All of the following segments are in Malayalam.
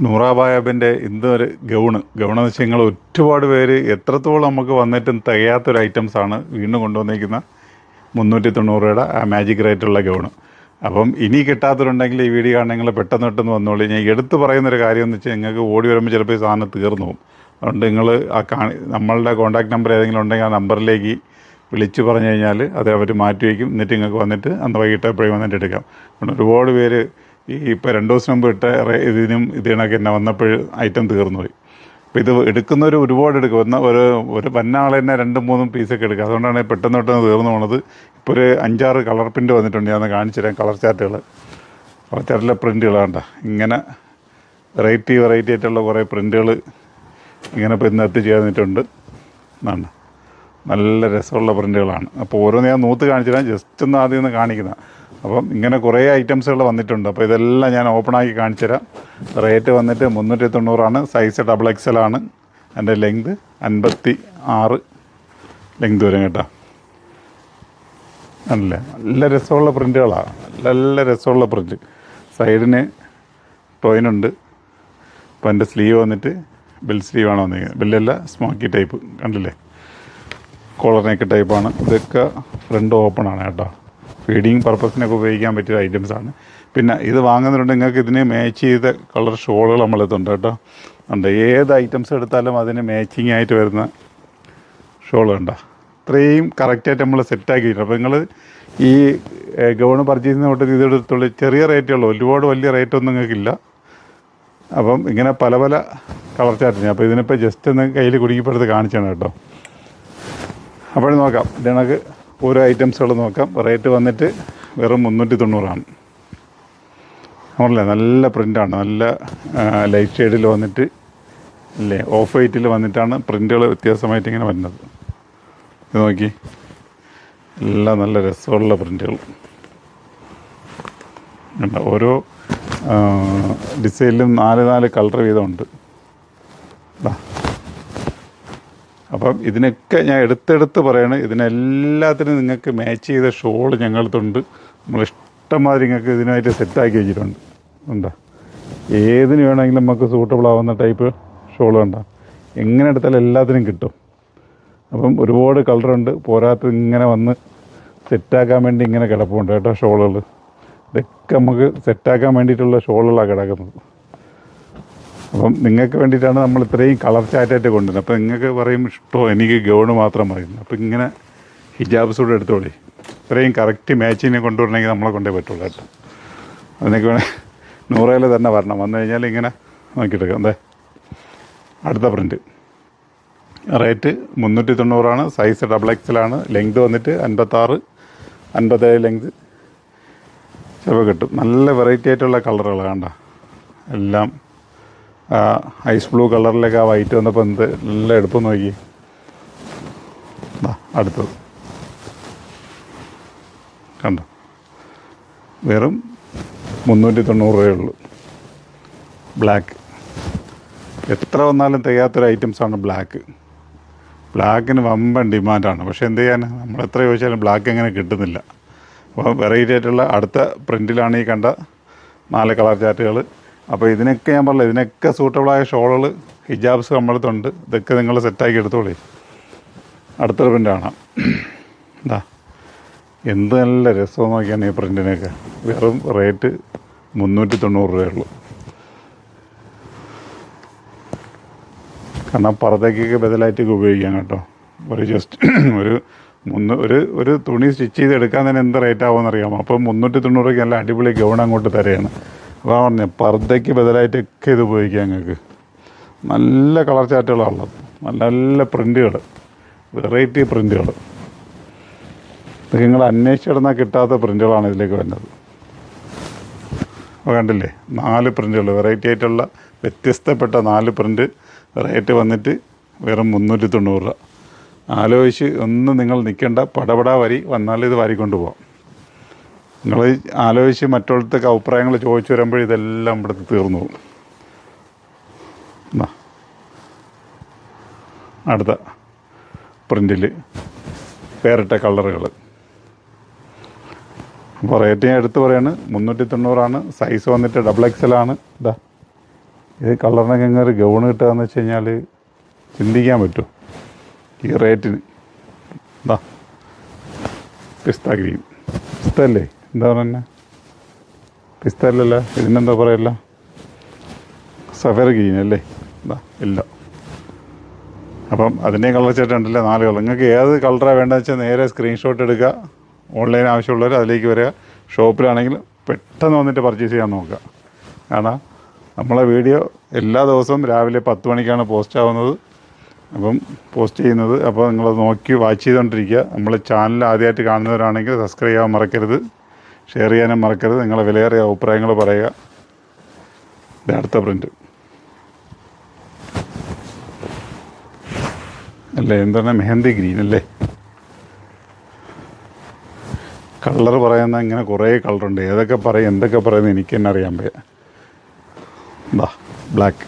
നൂറാബായബിന്റെ ഇന്നൊരു ഗൗണ്. ഗൗണെന്ന് വെച്ചാൽ നിങ്ങൾ ഒരുപാട് പേര് എത്രത്തോളം നമുക്ക് വന്നിട്ടും തികയാത്തൊരു ഐറ്റംസാണ് വീണ്ടും കൊണ്ടുവന്നിരിക്കുന്ന മുന്നൂറ്റി തൊണ്ണൂറ് രൂപയുടെ ആ മാജിക് റേറ്റുള്ള ഗൗണ്. അപ്പം ഇനി കിട്ടാത്തവരുണ്ടെങ്കിൽ ഈ വീഡിയോ നിങ്ങൾ പെട്ടെന്ന് പെട്ടെന്ന് വന്നോളൂ. ഞാൻ എടുത്ത് പറയുന്നൊരു കാര്യം എന്ന് വെച്ചാൽ നിങ്ങൾക്ക് ഓടി വരുമ്പോൾ ചിലപ്പോൾ ഈ സാധനം തീർന്നു പോകും. അതുകൊണ്ട് നിങ്ങൾ ആ കാണി നമ്മളുടെ കോൺടാക്ട് നമ്പർ ഏതെങ്കിലും ഉണ്ടെങ്കിൽ ആ നമ്പറിലേക്ക് വിളിച്ചു പറഞ്ഞു കഴിഞ്ഞാൽ അത് അവർ മാറ്റി വയ്ക്കും. എന്നിട്ട് നിങ്ങൾക്ക് വന്നിട്ട് അന്ന് വൈകിട്ട് എപ്പോഴും വന്നിട്ട് എടുക്കാം. അതുകൊണ്ട് ഒരുപാട് പേര് ഈ ഇപ്പോൾ രണ്ട് ദിവസം മുമ്പ് ഇട്ട ഇതിനും ഇതിനൊക്കെ എന്നെ വന്നപ്പോൾ ഐറ്റം തീർന്നുപോയി. അപ്പോൾ ഇത് എടുക്കുന്നവർ ഒരുപാട് എടുക്കും. ഒന്ന് ഒരു ഒരു വന്നാളെ തന്നെ രണ്ടും മൂന്നും പീസൊക്കെ എടുക്കുക അതുകൊണ്ടാണ് പെട്ടെന്ന് പെട്ടെന്ന് തീർന്നു പോണത്. ഇപ്പോൾ ഒരു അഞ്ചാറ് കളർ പ്രിന്റ് വന്നിട്ടുണ്ട്. ഞാൻ കാണിച്ചു തരാം കളർ ചാർട്ടുകൾ കളർ ചാർട്ടിലെ പ്രിന്റുകൾ കണ്ട ഇങ്ങനെ വെറൈറ്റി വെറൈറ്റി ആയിട്ടുള്ള കുറേ പ്രിന്റുകൾ ഇങ്ങനെ ഇപ്പോൾ ഇന്ന് എത്തിച്ചേർന്നിട്ടുണ്ട്. എന്നാണ് നല്ല രസമുള്ള പ്രിന്റുകളാണ് അപ്പോൾ ഓരോന്ന് ഞാൻ നൂത്ത് കാണിച്ചിടാം ജസ്റ്റ് ഒന്ന് ആദ്യം ഒന്ന് കാണിക്കുന്നത് അപ്പം ഇങ്ങനെ കുറേ ഐറ്റംസുകൾ വന്നിട്ടുണ്ട്. അപ്പോൾ ഇതെല്ലാം ഞാൻ ഓപ്പണാക്കി കാണിച്ചു തരാം റേറ്റ് വന്നിട്ട് മുന്നൂറ്റി തൊണ്ണൂറാണ് സൈസ് ഡബിൾ എക്സൽ ആണ്. എന്റെ ലെങ്ത് അൻപത്തി ആറ് ലെങ്ത് വരും കേട്ടോ. ആണല്ലേ നല്ല രസമുള്ള പ്രിന്റുകളാണ് നല്ല രസമുള്ള പ്രിന്റ് സൈഡിന് ടോയിനുണ്ട് അപ്പോൾ എന്റെ സ്ലീവ് വന്നിട്ട് ബിൽ സ്ലീവാണ് വന്നിരിക്കുന്നത് ബില്ലല്ല സ്മോക്കി ടൈപ്പ്. കണ്ടില്ലേ? കോളർ നെക്ക് ടൈപ്പാണ് ഇതൊക്കെ ഫ്രണ്ട് ഓപ്പൺ ആണ് കേട്ടോ. ഫീഡിങ് പർപ്പസിനൊക്കെ ഉപയോഗിക്കാൻ പറ്റിയ ഐറ്റംസ് ആണ്. പിന്നെ ഇത് വാങ്ങുന്നുണ്ട് നിങ്ങൾക്ക് ഇതിന് മാച്ച് ചെയ്ത കളർ ഷോളുകൾ നമ്മളെത്തുണ്ട് കേട്ടോ. ഉണ്ട് ഏത് ഐറ്റംസ് എടുത്താലും അതിന് മാച്ചിങ് ആയിട്ട് വരുന്ന ഷോൾ കണ്ടോ. ഇത്രയും കറക്റ്റായിട്ട് നമ്മൾ സെറ്റാക്കിയിട്ടുണ്ട് അപ്പോൾ നിങ്ങൾ ഈ ഗൗൺ പർച്ചേസ് ചെയ്യുന്ന കൂട്ടത്തിൽ ഇതെടുത്തുള്ളൂ ചെറിയ റേറ്റേ ഉള്ളൂ. ഒരുപാട് വലിയ റേറ്റൊന്നും നിങ്ങൾക്കില്ല. അപ്പം ഇങ്ങനെ പല പല കളർ ചാർട്ടിന് അപ്പോൾ ഇതിനിപ്പോൾ ജസ്റ്റ് ഒന്ന് കയ്യിൽ കുടുങ്ങിപ്പെടുത്ത് കാണിച്ചാണ് കേട്ടോ. അപ്പോൾ നോക്കാം. ഇതിനക്ക് ഓരോ ഐറ്റംസുകൾ നോക്കാം. റേറ്റ് വന്നിട്ട് വെറും മുന്നൂറ്റി തൊണ്ണൂറാണ് നമ്മളല്ലേ നല്ല പ്രിന്റാണ് നല്ല ലൈറ്റ് ഷെയ്ഡിൽ വന്നിട്ട് അല്ലേ? ഓഫ് വൈറ്റിൽ വന്നിട്ടാണ് പ്രിന്റുകൾ വ്യത്യാസമായിട്ട് ഇങ്ങനെ വരുന്നത്. ഇത് നോക്കി. എല്ലാം നല്ല രസമുള്ള പ്രിന്റുകൾ ഓരോ ഡിസൈനിലും നാല് നാല് കളർ വീതമുണ്ട്. അപ്പം ഇതിനൊക്കെ ഞാൻ എടുത്തെടുത്ത് പറയാണ് ഇതിനെല്ലാത്തിനും നിങ്ങൾക്ക് മാച്ച് ചെയ്ത ഷോൾ ഞങ്ങളടുത്തുണ്ട് നമ്മൾ ഇഷ്ടംമാതിരി നിങ്ങൾക്ക് ഇതിനായിട്ട് സെറ്റാക്കി വെച്ചിട്ടുണ്ട്. എന്താ ഏതിന് വേണമെങ്കിലും നമുക്ക് സൂട്ടബിൾ ആവുന്ന ടൈപ്പ് ഷോൾ ഉണ്ടോ എങ്ങനെ എടുത്താലും എല്ലാത്തിനും കിട്ടും. അപ്പം ഒരുപാട് കളറുണ്ട് പോരാത്ത ഇങ്ങനെ വന്ന് സെറ്റാക്കാൻ വേണ്ടി ഇങ്ങനെ കിടപ്പുണ്ട് കേട്ടോ ഷോളുകൾ ഇതൊക്കെ നമുക്ക് സെറ്റാക്കാൻ വേണ്ടിയിട്ടുള്ള ഷോളുകളാണ് കിടക്കുന്നത്. അപ്പം നിങ്ങൾക്ക് വേണ്ടിയിട്ടാണ് നമ്മൾ ഇത്രയും കളർ ചാറ്റായിട്ട് കൊണ്ടുവരുന്നത്. അപ്പം നിങ്ങൾക്ക് പറയും ഇഷ്ടമോ എനിക്ക് ഗൗണ് മാത്രം മതി. അപ്പം ഇങ്ങനെ ഹിജാബ്സ് കൂടെ എടുത്തോളി. ഇത്രയും കറക്റ്റ് മാച്ചിനെ കൊണ്ടുവരണമെങ്കിൽ നമ്മളെ കൊണ്ടേ പറ്റുള്ളൂ കേട്ടോ. അതിനൊക്കെ വേണേൽ നൂറേൽ തന്നെ വരണം. വന്നു കഴിഞ്ഞാൽ ഇങ്ങനെ നോക്കിയിട്ടെടുക്കാം അതെ അടുത്ത പ്രിന്റ് റേറ്റ് മുന്നൂറ്റി തൊണ്ണൂറാണ് സൈസ് ഡബിൾ എക്സലാണ് ലെങ്ത് വന്നിട്ട് അൻപത്താറ് അൻപത്തേഴ് ലെങ്ത്. ചിലപ്പോൾ കിട്ടും. നല്ല വെറൈറ്റി ആയിട്ടുള്ള കളറുകൾ കണ്ട. എല്ലാം ഐസ് ബ്ലൂ കളറിലേക്ക് ആ വൈറ്റ് വന്നപ്പോൾ എന്ത് നല്ല എടുപ്പം നോക്കി. അടുത്തത്. കണ്ടോ? വെറും മുന്നൂറ്റി തൊണ്ണൂറ് രൂപയേ ഉള്ളൂ. ബ്ലാക്ക് എത്ര വന്നാലും തികയാത്തൊരു ഐറ്റംസാണ് ബ്ലാക്ക് ബ്ലാക്കിന് വമ്പൻ ഡിമാൻഡാണ് പക്ഷേ എന്ത് ചെയ്യാൻ നമ്മൾ എത്ര ചോദിച്ചാലും ബ്ലാക്ക് എങ്ങനെ കിട്ടുന്നില്ല. അപ്പോൾ വെറൈറ്റി ആയിട്ടുള്ള അടുത്ത പ്രിന്റിലാണ് ഈ കണ്ട നാല് കളർ ചാർട്ടുകൾ അപ്പോൾ ഇതിനൊക്കെ ഞാൻ പറഞ്ഞില്ല ഇതിനൊക്കെ സൂട്ടബിളായ ഷോളുകൾ ഹിജാബ്സ് നമ്മളടുത്തുണ്ട് ഇതൊക്കെ നിങ്ങൾ സെറ്റാക്കി എടുത്തോളേ. അടുത്തൊരു പ്രിന്റ് കാണാം. എന്താ എന്ത് നല്ല രസം നോക്കിയാണ് ഈ പ്രിന്റിനൊക്കെ വെറും റേറ്റ് മുന്നൂറ്റി തൊണ്ണൂറ് രൂപയുള്ളു. കാരണം പുറത്തേക്കൊക്കെ ബദലായിട്ടൊക്കെ ഉപയോഗിക്കാം കേട്ടോ. ഒരു ജസ്റ്റ് ഒരു മുന്ന് ഒരു ഒരു തുണി സ്റ്റിച്ച് ചെയ്ത് എടുക്കാൻ തന്നെ എന്ത് റേറ്റ് ആവുമെന്ന് അറിയാമോ? അപ്പോൾ മുന്നൂറ്റി തൊണ്ണൂറൊക്കെ നല്ല അടിപൊളി ഗൗൺ അങ്ങോട്ട് തരെയാണ് അപ്പോൾ പറഞ്ഞ പർദ്ദയ്ക്ക് ബദലായിട്ടൊക്കെ ഇത് ഉപയോഗിക്കാം ഞങ്ങൾക്ക്. നല്ല കളർ ചാറ്റുകളാണ് ഉള്ളത് നല്ല നല്ല പ്രിന്റുകൾ വെറൈറ്റി പ്രിന്റുകൾ നിങ്ങൾ അന്വേഷിച്ചിടുന്നാൽ കിട്ടാത്ത പ്രിന്റുകളാണ് ഇതിലേക്ക് വരുന്നത്. അപ്പോൾ കണ്ടില്ലേ? നാല് പ്രിന്റുകൾ വെറൈറ്റി ആയിട്ടുള്ള വ്യത്യസ്തപ്പെട്ട നാല് പ്രിന്റ് റേറ്റ് വന്നിട്ട് വെറും മുന്നൂറ്റി തൊണ്ണൂറ് രൂപ. ആലോചിച്ച് ഒന്നും നിങ്ങൾ നിൽക്കേണ്ട. പടപടാ വരി വന്നാൽ ഇത് വാരിക്കൊണ്ട് പോവാം. നിങ്ങൾ ആലോചിച്ച് മറ്റുള്ളവർക്ക് അഭിപ്രായങ്ങൾ ചോദിച്ചു വരുമ്പോൾ ഇതെല്ലാം ഇവിടുത്തെ തീർന്നു പോകും. അടുത്ത പ്രിന്റിൽ വേറിട്ട കളറുകൾ അപ്പോൾ റേറ്റ് ഞാൻ എടുത്ത് പറയാണ് മുന്നൂറ്റി തൊണ്ണൂറാണ് സൈസ് വന്നിട്ട് ഡബിൾ എക്സൽ ആണ്. ഇതാ. ഇത് കളറിനൊക്കെ ഇങ്ങനെ ഒരു ഗൗൺ കിട്ടുകയെന്ന് വെച്ച് കഴിഞ്ഞാൽ ചിന്തിക്കാൻ പറ്റും. ഈ റേറ്റിന്. എന്താ പിസ്ത ഗ്രീൻ പിസ്ത അല്ലേ എന്താ പറയുന്നത് പിസ്ത ഇതിനെന്താ പറയല്ല? സഫർ ഗ്രീൻ എന്താ ഇല്ല അപ്പം അതിന്റെ കളർ ചേട്ടുണ്ടല്ലോ നാല് കളർ. നിങ്ങൾക്ക് ഏത് കളറാണ് വേണ്ടതെന്ന് വെച്ചാൽ നേരെ സ്ക്രീൻഷോട്ട് എടുക്കുക. ഓൺലൈൻ ആവശ്യമുള്ളവർ അതിലേക്ക് വരിക. ഷോപ്പിലാണെങ്കിൽ പെട്ടെന്ന് വന്നിട്ട് പർച്ചേസ് ചെയ്യാൻ നോക്കുക. കാരണം നമ്മളെ വീഡിയോ എല്ലാ ദിവസവും രാവിലെ പത്ത് മണിക്കാണ് പോസ്റ്റ് ആവുന്നത്. അപ്പം പോസ്റ്റ് ചെയ്യുന്നത്. അപ്പോൾ നിങ്ങളത് നോക്കി വാച്ച് ചെയ്തുകൊണ്ടിരിക്കുക. നമ്മൾ ചാനൽ ആദ്യമായിട്ട് കാണുന്നവരാണെങ്കിൽ സബ്സ്ക്രൈബ് ചെയ്യാൻ മറക്കരുത്. ഷെയർ ചെയ്യാനും മറക്കരുത്. നിങ്ങളെ വിലയേറിയ അഭിപ്രായങ്ങൾ പറയുക. അടുത്ത പ്രിന്റ് അല്ലേ എന്താണ്? മെഹന്തി ഗ്രീൻ അല്ലേ? കളർ പറയുന്ന ഇങ്ങനെ കുറേ കളറുണ്ട് ഏതൊക്കെ പറയും എന്തൊക്കെ പറയുന്നത് എനിക്ക് തന്നെ അറിയാൻ വയ്യ. എന്താ ബ്ലാക്ക്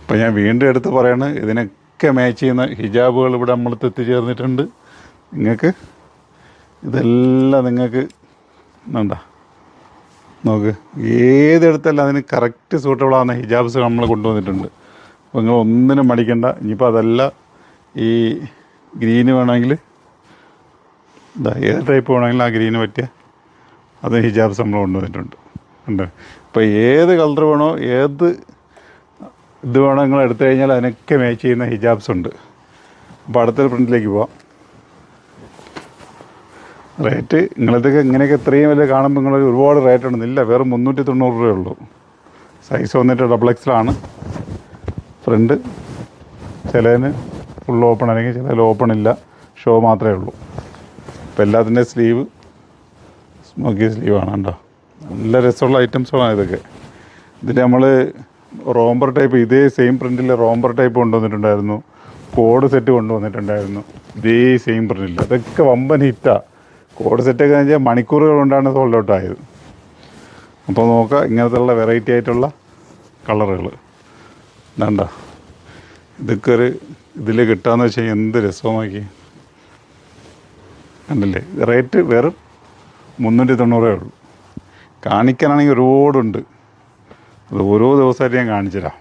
ഇപ്പം ഞാൻ വീണ്ടും എടുത്ത് പറയാണ് ഇതിനൊക്കെ മാച്ച് ചെയ്യുന്ന ഹിജാബുകൾ ഇവിടെ നമ്മൾ എത്തിച്ചേർന്നിട്ടുണ്ട്. നിങ്ങൾക്ക് ഇതെല്ലാം നിങ്ങൾക്ക് എന്താ നോക്ക്. ഏതെടുത്തല്ല അതിന് കറക്റ്റ് സൂട്ടബിൾ ആവുന്ന ഹിജാബ്സ് നമ്മൾ കൊണ്ടുവന്നിട്ടുണ്ട്. അപ്പോൾ നിങ്ങൾ ഒന്നിനും മടിക്കണ്ട. ഇനിയിപ്പോൾ അതല്ല ഈ ഗ്രീന് വേണമെങ്കിൽ ഇതാ ഏത് ടൈപ്പ് വേണമെങ്കിലും ആ ഗ്രീന് പറ്റിയ അത് ഹിജാബ്സ് നമ്മൾ കൊണ്ടുവന്നിട്ടുണ്ട്. ഉണ്ട് ഇപ്പോൾ ഏത് കളർ വേണോ ഏത് ഇത് വേണോ നിങ്ങൾ എടുത്തു കഴിഞ്ഞാൽ അതിനൊക്കെ മാച്ച് ചെയ്യുന്ന ഹിജാബ്സ് ഉണ്ട്. അപ്പോൾ അടുത്തൊരു പ്രിന്റിലേക്ക് പോവാം. റേറ്റ് നിങ്ങളിതൊക്കെ ഇങ്ങനെയൊക്കെ ഇത്രയും വലിയ കാണുമ്പോൾ നിങ്ങൾ ഒരുപാട് റേറ്റ് ഉണ്ടെന്നില്ല വേറെ മുന്നൂറ്റി തൊണ്ണൂറ് രൂപയേ ഉള്ളൂ. സൈസ് വന്നിട്ട് ഡബിൾ എക്സലാണ് ഫ്രണ്ട് ചിലതിന് ഫുൾ ഓപ്പൺ അല്ലെങ്കിൽ ചിലതിൽ ഓപ്പൺ ഇല്ല. ഷോ മാത്രമേ ഉള്ളൂ. അപ്പോൾ എല്ലാത്തിന്റെ സ്ലീവ് സ്മോക്കി സ്ലീവാണ് കേട്ടോ നല്ല രസമുള്ള ഐറ്റംസുകളാണ് ഇതൊക്കെ. ഇതിൽ നമ്മൾ റോംബർ ടൈപ്പ് ഇതേ സെയിം പ്രിന്റിൽ റോംബർ ടൈപ്പ് കൊണ്ടുവന്നിട്ടുണ്ടായിരുന്നു. കോഡ് സെറ്റ് കൊണ്ടുവന്നിട്ടുണ്ടായിരുന്നു. ഇതേ സെയിം പ്രിന്റിൽ അതൊക്കെ വമ്പൻ ഹിറ്റാണ് കോഡ് സെറ്റൊക്കെ വെച്ചാൽ മണിക്കൂറുകൾ കൊണ്ടാണ് സോൾഡ് ഔട്ട് ആയത്. അപ്പോൾ നോക്കുക ഇങ്ങനത്തെയുള്ള വെറൈറ്റി ആയിട്ടുള്ള കളറുകൾ വേണ്ട ഇതൊക്കെ ഒരു ഇതിൽ കിട്ടാന്ന് വെച്ചാൽ എന്ത് രസമാക്കി. കണ്ടില്ലേ? റേറ്റ് വെറും മുന്നൂറ്റി തൊണ്ണൂറേ ഉള്ളൂ. കാണിക്കാനാണെങ്കിൽ ഒരുപാടുണ്ട്. അത് ഓരോ ദിവസമായിട്ട് ഞാൻ കാണിച്ചുതരാം.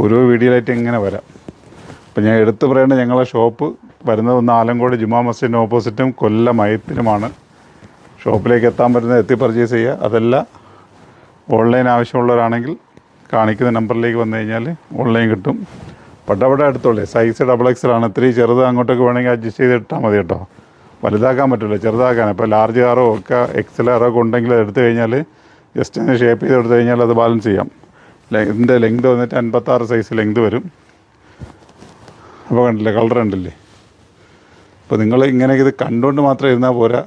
ഓരോ വീഡിയോയിലായിട്ട് ഇങ്ങനെ വരാം. അപ്പം ഞാൻ എടുത്തു പറയേണ്ടത് ഞങ്ങളെ ഷോപ്പ് വരുന്നത് ഒന്ന് ആലങ്കോട് ജുമാ മസ്ജിദിന് ഓപ്പോസിറ്റും കൊല്ലം മയത്തിനുമാണ്. ഷോപ്പിലേക്ക് എത്താൻ പറ്റുന്നത് എത്തി പർച്ചേസ് ചെയ്യുക. അതല്ല ഓൺലൈൻ ആവശ്യമുള്ളവരാണെങ്കിൽ കാണിക്കുന്ന നമ്പറിലേക്ക് വന്നു കഴിഞ്ഞാൽ ഓൺലൈൻ കിട്ടും. പട്ടപട എടുത്തോളേ. സൈസ് ഡബിൾ എക്സൽ ആണ് ഇത്തിരി ചെറുത് അങ്ങോട്ടൊക്കെ വേണമെങ്കിൽ അഡ്ജസ്റ്റ് ചെയ്ത് ഇട്ടാൽ മതി കേട്ടോ. വലുതാക്കാൻ പറ്റില്ല. ചെറുതാക്കാൻ ഇപ്പോൾ ലാർജ് കാറോ ഒക്കെ എക്സൽ കാറോ ഒക്കെ ഉണ്ടെങ്കിൽ എടുത്തു കഴിഞ്ഞാൽ ജസ്റ്റ് ഒന്ന് ഷേപ്പ് ചെയ്ത് എടുത്തു കഴിഞ്ഞാൽ അത് ബാലൻസ് ചെയ്യാം. ഇതിന്റെ ലെങ്ത് വന്നിട്ട് അൻപത്താറ് സൈസ് ലെങ്ത് വരും. അപ്പോൾ കണ്ടില്ലേ കളർ ഉണ്ടല്ലേ അപ്പോൾ നിങ്ങൾ ഇങ്ങനെ ഇത് കണ്ടുകൊണ്ട് മാത്രം ഇരുന്നാൽ പോരാ.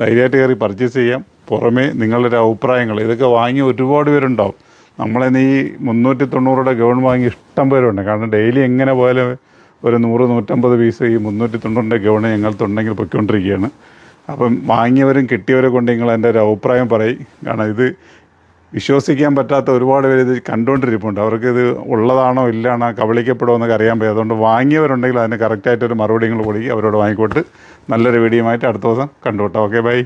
ധൈര്യമായിട്ട് കയറി പർച്ചേസ് ചെയ്യാം. പുറമേ നിങ്ങളുടെ അഭിപ്രായങ്ങൾ ഇതൊക്കെ വാങ്ങി ഒരുപാട് പേരുണ്ടാവും. നമ്മളെ ഈ മുന്നൂറ്റി തൊണ്ണൂറുടെ ഗൗൺ വാങ്ങി ഇഷ്ടം പേരുണ്ട്. കാരണം ഡെയിലി എങ്ങനെ പോയാലും ഒരു നൂറ് നൂറ്റമ്പത് പീസ് ഈ മുന്നൂറ്റി തൊണ്ണൂറിന്റെ ഗൗണ് ഞങ്ങൾക്കുണ്ടെങ്കിൽ പൊയ്ക്കൊണ്ടിരിക്കുകയാണ്. അപ്പം വാങ്ങിയവരും കിട്ടിയവരെ കൊണ്ട് നിങ്ങൾ എന്റെ ഒരു അഭിപ്രായം പറയും. കാരണം ഇത് വിശ്വസിക്കാൻ പറ്റാത്ത ഒരുപാട് പേര് ഇത് കണ്ടുകൊണ്ടിരിപ്പുണ്ട്. അവർക്ക് ഇത് ഉള്ളതാണോ ഇല്ലാണോ കബളിക്കപ്പെടുമോ എന്നൊക്കെ അറിയാൻ പറ്റും അതുകൊണ്ട് വാങ്ങിയവരുണ്ടെങ്കിൽ അതിന് കറക്റ്റായിട്ടൊരു മറുപടി നിങ്ങൾ കൊടുക്കുക അവരോട് വാങ്ങിക്കോട്ട് നല്ലൊരു വീഡിയോ ആയിട്ട് അടുത്ത ദിവസം കണ്ടുകൊട്ടാം ഓക്കെ ബൈ